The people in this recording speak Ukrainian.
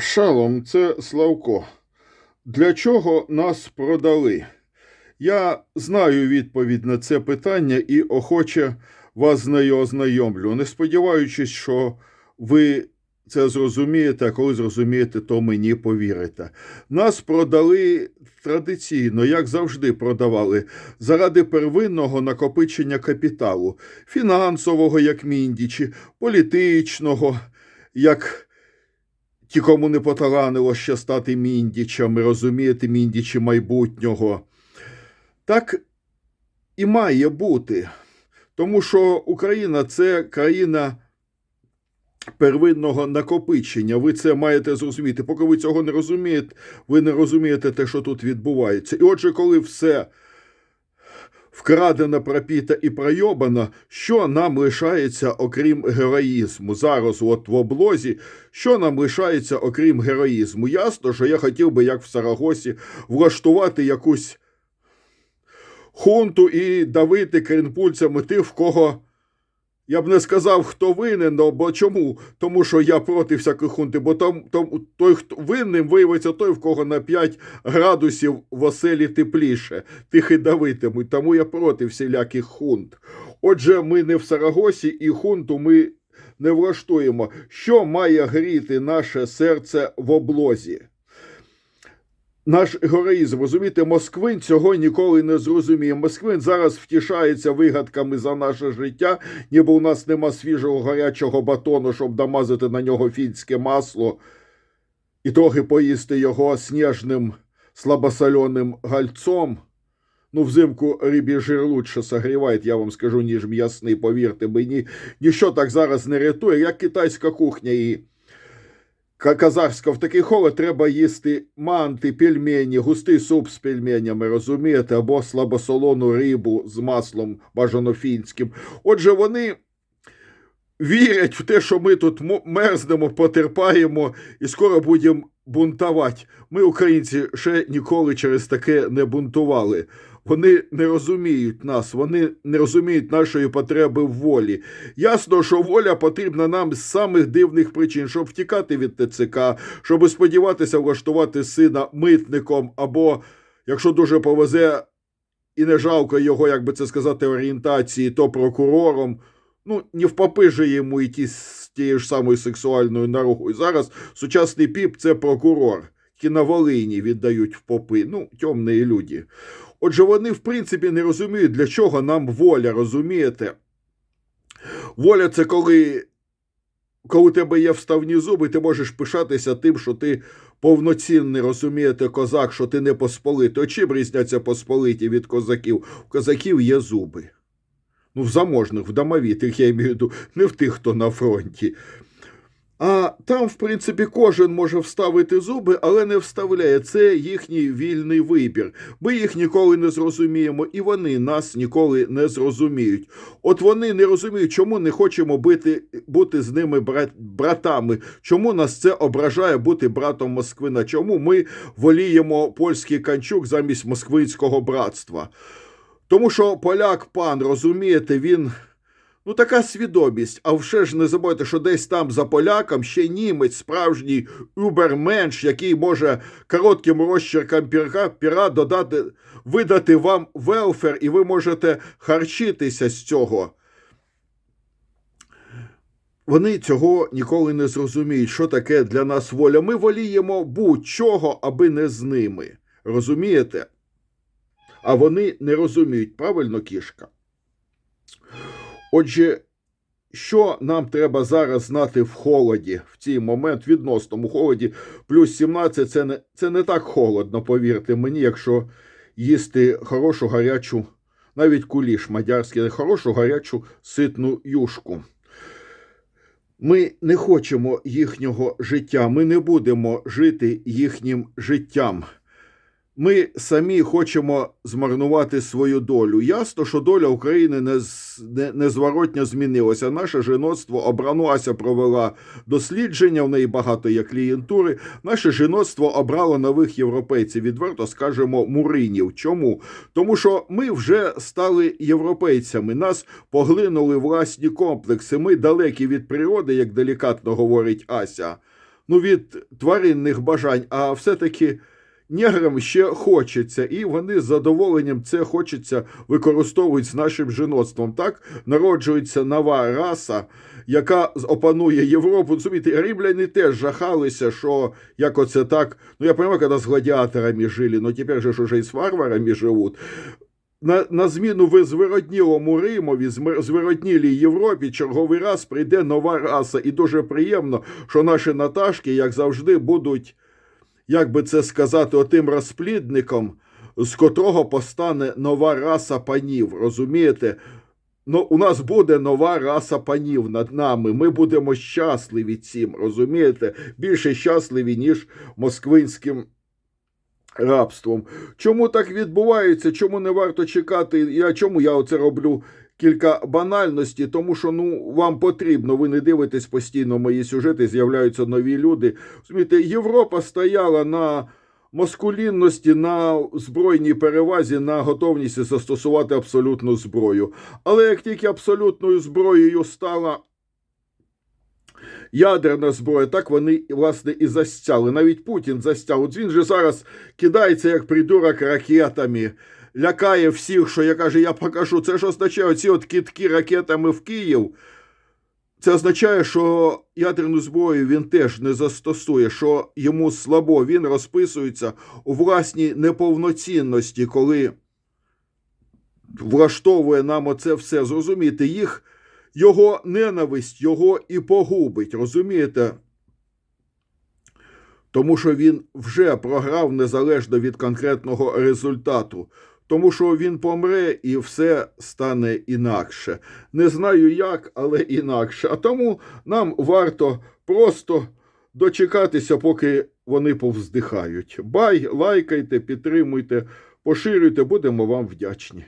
Шалом, це Славко. Для чого нас продали? Я знаю відповідь на це питання і охоче вас з нею ознайомлю, не сподіваючись, що ви це зрозумієте, а коли зрозумієте, то мені повірите. Нас продали традиційно, як завжди продавали, заради первинного накопичення капіталу, фінансового, як міндічі, політичного, як ті, кому не поталанило ще стати міндічами, розумієте, міндічі майбутнього. Так і має бути. Тому що Україна це країна первинного накопичення. Ви це маєте зрозуміти. Поки ви цього не розумієте, ви не розумієте те, що тут відбувається. І отже, коли все вкрадено, пропіта і пройобана, що нам лишається, окрім героїзму? Зараз, от в облозі, що нам лишається, окрім героїзму? Ясно, що я хотів би, як в Сарагосі, влаштувати якусь хунту і давити крінпульцями тих, в кого. Я б не сказав, хто винен, но, бо чому? Тому що я проти всяких хунти, бо там, там той, хто винним, виявиться той, в кого на 5 градусів в оселі тепліше, тих і давитимуть. Тому я проти всіляких хунт. Отже, ми не в Сарагосі і хунту ми не влаштуємо. Що має гріти наше серце в облозі? Наш героїзм, розумієте, Москвин цього ніколи не зрозуміє. Москвин зараз втішається вигадками за наше життя, ніби у нас нема свіжого гарячого батону, щоб намазати на нього фінське масло і трохи поїсти його сніжним слабосоленим гальцом. Ну, взимку рибі жир лучше согріває, я вам скажу, ніж м'ясний, повірте мені. Ніщо так зараз не рятує, як китайська кухня і казахська. В такий холод треба їсти манти, пельмені, густий суп з пельменями, розумієте, або слабосолону рибу з маслом бажано фінським. Отже, вони вірять в те, що ми тут мерзнемо, потерпаємо і скоро будемо бунтувати. Ми, українці, ще ніколи через таке не бунтували. Вони не розуміють нас, вони не розуміють нашої потреби в волі. Ясно, що воля потрібна нам з самих дивних причин, щоб втікати від ТЦК, щоб сподіватися влаштувати сина митником, або, якщо дуже повезе і не жалко його, як би це сказати, орієнтації, то прокурором. Ну, не в попи же йому йти з тією ж самою сексуальною наругою. Зараз сучасний піп це прокурор, які на Волині віддають в попи. Ну, темні люди. Отже, вони, в принципі, не розуміють, для чого нам воля, розумієте? Воля це коли, коли у тебе є вставні зуби, ти можеш пишатися тим, що ти повноцінний, розумієте, козак, що ти не посполитий. Чим різняться посполиті від козаків? У козаків є зуби. Ну, в заможних, в домовітих, я маю в виду, не в тих, хто на фронті. А там, в принципі, кожен може вставити зуби, але не вставляє. Це їхній вільний вибір. Ми їх ніколи не зрозуміємо, і вони нас ніколи не зрозуміють. От вони не розуміють, чому не хочемо бити, бути з ними брат, братами, чому нас це ображає бути братом Москвина, чому ми воліємо польський канчук замість москвинського братства. Тому що поляк пан, розумієте, він. Ну, така свідомість. А вже ж не забудьте, що десь там за поляком ще німець, справжній уберменш, який може коротким розчерком піра, піра додати, видати вам велфер, і ви можете харчитися з цього. Вони цього ніколи не зрозуміють, що таке для нас воля. Ми воліємо будь-чого, аби не з ними. Розумієте? А вони не розуміють, правильно, кішка? Отже, що нам треба зараз знати в холоді, в цей момент, відносному холоді, плюс 17 це не, це не так холодно, повірте мені, якщо їсти хорошу гарячу, навіть куліш мадярський, хорошу гарячу ситну юшку. Ми не хочемо їхнього життя, ми не будемо жити їхнім життям. Ми самі хочемо змарнувати свою долю. Ясно, що доля України незворотньо змінилася. Наше жіноцтво обрануася провела дослідження, в неї багато є клієнтури. Наше жіноцтво обрало нових європейців. Відверто скажемо муринів. Чому? Тому що ми вже стали європейцями. Нас поглинули власні комплекси. Ми далекі від природи, як делікатно говорить Ася. ну, від тваринних бажань, а все-таки неграм ще хочеться, і вони з задоволенням це хочеться використовують з нашим жіноцтвом. Так народжується нова раса, яка опанує Європу. Розумієте, римляни теж жахалися, що як оце так. Ну я пам'ятаю, коли з гладіаторами жили, ну тепер же ж уже і з варварами живуть. На, на зміну ви звироднілому Римові, звироднілій Європі, черговий раз прийде нова раса. І дуже приємно, що наші Наташки, як завжди, будуть, як би це сказати, отим розплідником, з котрого постане нова раса панів. Розумієте? Ну, у нас буде нова раса панів над нами. Ми будемо щасливі цим, розумієте? Більше щасливі, ніж москвинським рабством. Чому так відбувається? Чому не варто чекати? Я чому я оце роблю? Кілька банальностей, тому що ну вам потрібно, ви не дивитесь постійно мої сюжети, з'являються нові люди. Розумієте, Європа стояла на маскулінності, на збройній перевазі, на готовність застосувати абсолютну зброю. Але як тільки абсолютною зброєю стала ядерна зброя, так вони власне і застяли. Навіть Путін застяв. От він же зараз кидається як придурок ракетами. Лякає всіх, що я каже, я покажу. Це ж означає ці от китки ракетами в Київ. Це означає, що ядерну зброю він теж не застосує, що йому слабо. Він розписується у власній неповноцінності, коли влаштовує нам оце все. Зрозумієте, їх його ненависть його і погубить, розумієте? Тому що він вже програв незалежно від конкретного результату. Тому що він помре і все стане інакше. Не знаю як, але інакше. А тому нам варто просто дочекатися, поки вони повздихають. Бай, лайкайте, підтримуйте, поширюйте, будемо вам вдячні.